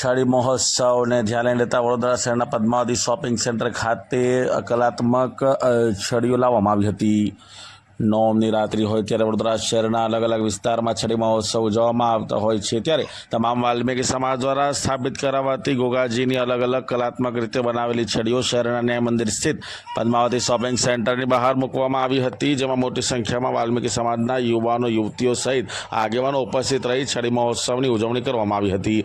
છડી મહોત્સવને ધ્યાને લેતા વડોદરા શહેરના પદ્માવતી શોપિંગ સેન્ટર ખાતે કલાત્મક છડીઓ લાવવામાં આવી હતી. નોમની રાત્રિ હોય ત્યારે વડોદરા શહેરના અલગ અલગ વિસ્તારમાં છડી મહોત્સવ ઉજવવામાં આવતા હોય છે. ત્યારે તમામ વાલ્મીકી સમાજ દ્વારા સ્થાપિત કરાવાતી ગોગાજીની અલગ અલગ કલાત્મક રીતે બનાવેલી છડીઓ શહેરના ન્યાય મંદિર સ્થિત પદ્માવતી શોપિંગ સેન્ટરની બહાર મૂકવામાં આવી હતી, જેમાં મોટી સંખ્યામાં વાલ્મીકી સમાજના યુવાનો, યુવતીઓ સહિત આગેવાનો ઉપસ્થિત રહી છડી મહોત્સવની ઉજવણી કરવામાં આવી હતી.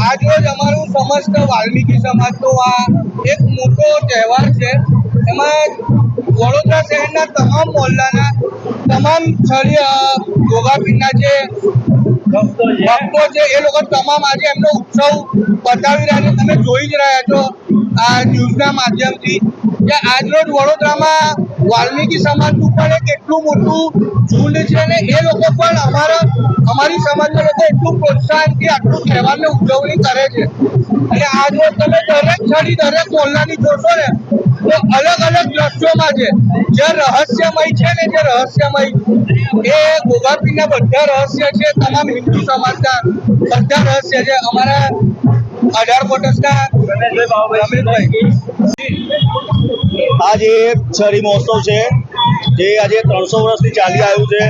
આજરોજ અમારું સમસ્ત વાલ્મીકી સમાજનો આ એક મોટો તહેવાર છે. એમાં વડોદરા શહેરના તમામ મોહલ્લાના તમામ સ્થળીય અ, ગોગાપીરના જે ભક્તો છે. એ લોકો તમામ આજે એમનો ઉત્સવ બતાવી રહ્યા છે. તમે જોઈ જ રહ્યા છો આ ન્યૂઝના માધ્યમથી કે આજરોજ વડોદરામાં વાલ્મીકી સમાજનું પણ એક એટલું મોટું ઝુંડ છે અને એ લોકો પણ અમારા અમારી સમાજના લોકો એટલું પ્રોત્સાહનથી આટલું તહેવારને ઉજવણી કરે છે. અને આજરોજ તમે દરેક છડી દરેક કોલનાની જોશો ને, તો અલગ અલગ દ્રશ્યોમાં છે. જે રહસ્યમય છે ને, જે રહસ્યમય, એ ગોગાપીના બધા રહસ્ય છે, તમામ હિન્દુ સમાજના બધા રહસ્ય છે. અમારા અઢાર કોટસના આજે છરી મહોત્સવ છે, જે આજે ત્રણસો વર્ષથી ચાલી આવ્યું છે.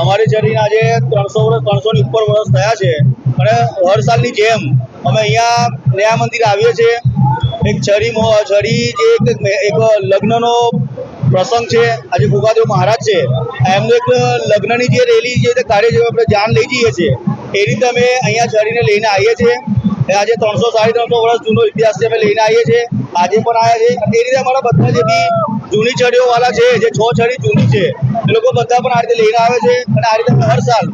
અમારી ચેરીને આજે ત્રણસો ત્રણસો ની ઉપર વર્ષ થયા છે, અને હર સાલની જેમ અમે અહીંયા ન્યાય મંદિર આવીએ છીએ. એક છરી છરી જે એક લગ્નનો પ્રસંગ છે, આજે ગુગાદેવ મહારાજ છે, એમનું એક લગ્નની જે રેલી જે કાર્ય જે આપણે જાન લઈ જઈએ છીએ, એ રીતે અમે અહીંયા છરીને લઈને આવીએ છીએ. આજે ત્રણસો સાડી ત્રણસો વર્ષ જૂનો ઇતિહાસ અમે લઈને આવીએ છીએ. આજે પણ આવ્યા છે. એ રીતે અમારા બધા જે બી જૂની છડીઓવાળા છે, જે છ છડી જૂની છે લોકો બધા પણ આ રીતે લઈને આવે છે અને આ રીતે હર સાલ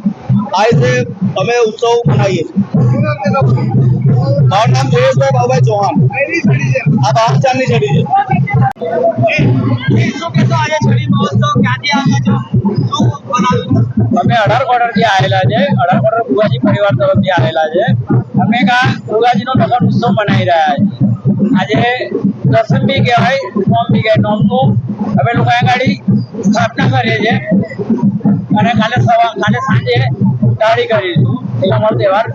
આ રીતે અમે ઉત્સવ મનાવીએ છીએ. મારું નામ જયેશભાઈ બાબુભાઈ ચૌહાણ. આ બાર ચાંદની છડી છે. અમે અઢાર ક્વાર્ટરથી આવેલા છે. અઢાર ક્વાર્ટર ભુગાજી પરિવાર તરફથી આવેલા છે. અમે આ ભુગાજીનો નગર ઉત્સવ મનાવી રહ્યા છીએ. આજે દર્શન બી કહેવાય નોમ બી કહેવાય. નોમનું અમે લોકો ગાડી સ્થાપના કરીએ છીએ અને કાલે સવાર કાલે સાંજે દાળી કરીશું. એટલે અમારો તહેવાર